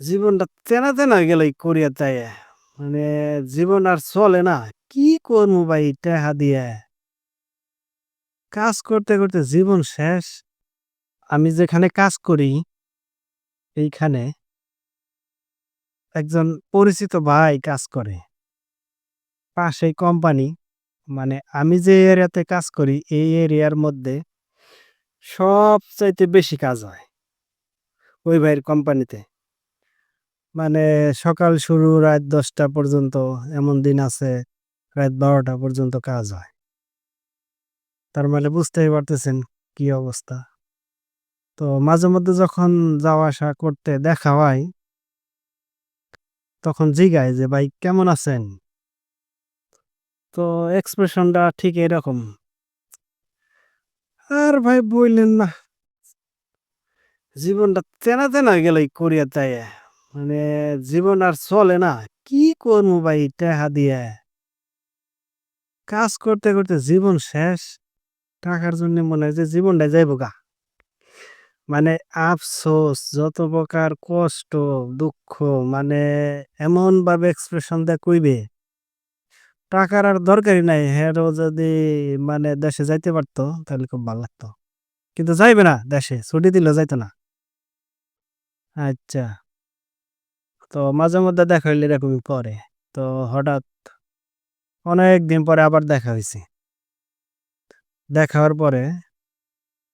জীবনটা তেনা তেনা গেল কোরিয়া যাইয়া। মানে জীবন আর চলে না। কি করব ভাই টাকা দিয়ে? কাজ করতে, করতে জীবন শেষ। আমি যেখানে কাজ করি এইখানে একজন পরিচিত ভাই কাজ করে। পাশেই কোম্পানি। মানে আমি যে এরিয়াতে কাজ করি এই এরিয়ার মধ্যে সবচাইতে বেশি কাজ হয়। ওই ভাইয়ের কোম্পানিতে। মানে সকাল শুরু রাত ১০টা পর্যন্ত এমন দিন আছে, রাত ১২টা পর্যন্ত কাজ হয়। তার মানে বুঝতেই পারতেছেন কি অবস্থা। তো মাঝে মধ্যে যখন যাওয়া আসা করতে দেখা হয়, তখন জিগায় যে, ভাই, কেমন আছেন? তো এক্সপ্রেশনটা ঠিক এরকম। আর ভাই বইলেন না। জীবনটা তেনা তেনা গেল এই কোরিয়া যাইয়া। মানে জীবন আর চলে না। কি করব ভাই টাকা দিয়ে? কাজ করতে, করতে জীবন শেষ। টাকার জন্য মনে হয় যে জীবনটা যাইবো গা। মানে আফসোস যত প্রকার কষ্ট, দুঃখ মানে এমন ভাবে এক্সপ্রেশন দিয়ে কইবে। টাকার আর দরকারই নাই। হেরও যদি মানে দেশে যাইতে পারতো তাহলে খুব ভালো লাগতো। কিন্তু যাইবে না দেশে। ছুটি দিলেও যাইতো না। আচ্ছা। তো মাঝে মধ্যে দেখা হইলে এরকমই করে। তো হঠাৎ অনেকদিন পরে আবার দেখা হইছে। দেখা হওয়ার পরে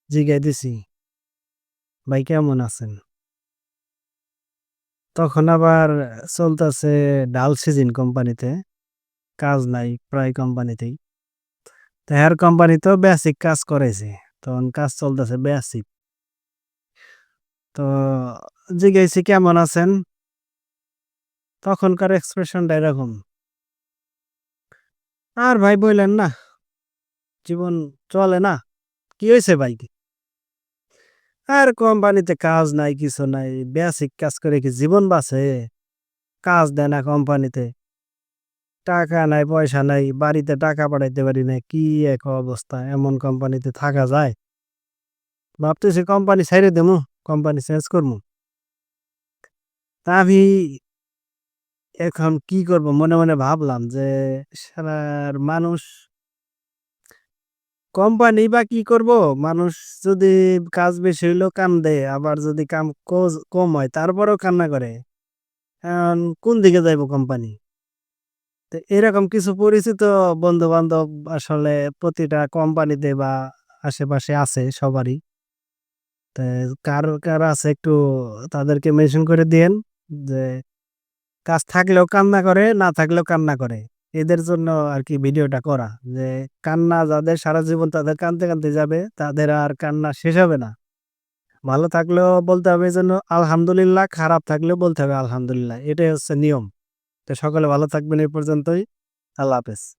জিগাইতেছি ভাই, কেমন আছেন? তখন আবার চলতেছে ডাল সিজন কোম্পানিতে। কাজ নাই প্রায় কোম্পানিতেই। তো হের কোম্পানিতেও বেসিক কাজ করাইছে। তখন কাজ চলতেছে বেসিক। তো জিগাইছি, কেমন আছেন? তখনকার এক্সপ্রেশনটা এরকম। আর ভাই বললেন, না। জীবন চলে না। কি হয়েছে ভাই? আর কোম্পানিতে কাজ নাই, কিছু নাই। বেসিক কাজ করে কি জীবন বাঁচে? কাজ দেয় না কোম্পানিতে। টাকা নাই, পয়সা নাই। বাড়িতে টাকা পাঠাইতে পারি না। কি এক অবস্থা। এমন কোম্পানিতে থাকা যায়? ভাবতেছি কোম্পানি ছাইড়ে দেমু। কোম্পানি চেঞ্জ করমু। তা আমি এখন কি করব মনে, মনে ভাবলাম যে শালার মানুষ কোম্পানি বা কি করব? মানুষ যদি কাজ বেশি হইলেও কান্দে। আবার যদি কাম কম হয় তারপরেও কান্না করে। এখন কোন দিকে যাইবো কোম্পানি? তো এরকম কিছু পরিচিত বন্ধু-বান্ধব আসলে প্রতিটা কোম্পানিতে বা আশেপাশে আছে সবারই। তে কার, কার আছে একটু তাদেরকে মেনশন করে দিয়েন যে কাজ থাকলেও কান্না করে, না থাকলেও কান্না করে। এদের জন্য আর কি ভিডিওটা করা। যে কান্না যাদের সারা জীবন তাদের কানতে, কানতে যাবে তাদের আর কান্না শেষ হবে না। ভালো থাকলেও বলতে হবে জন্য আলহামদুলিল্লাহ, খারাপ থাকলেও বলতে হবে আলহামদুলিল্লাহ। এটাই হচ্ছে নিয়ম। তো সকলে ভালো থাকবেন এই পর্যন্তই। আল্লাহ হাফেজ।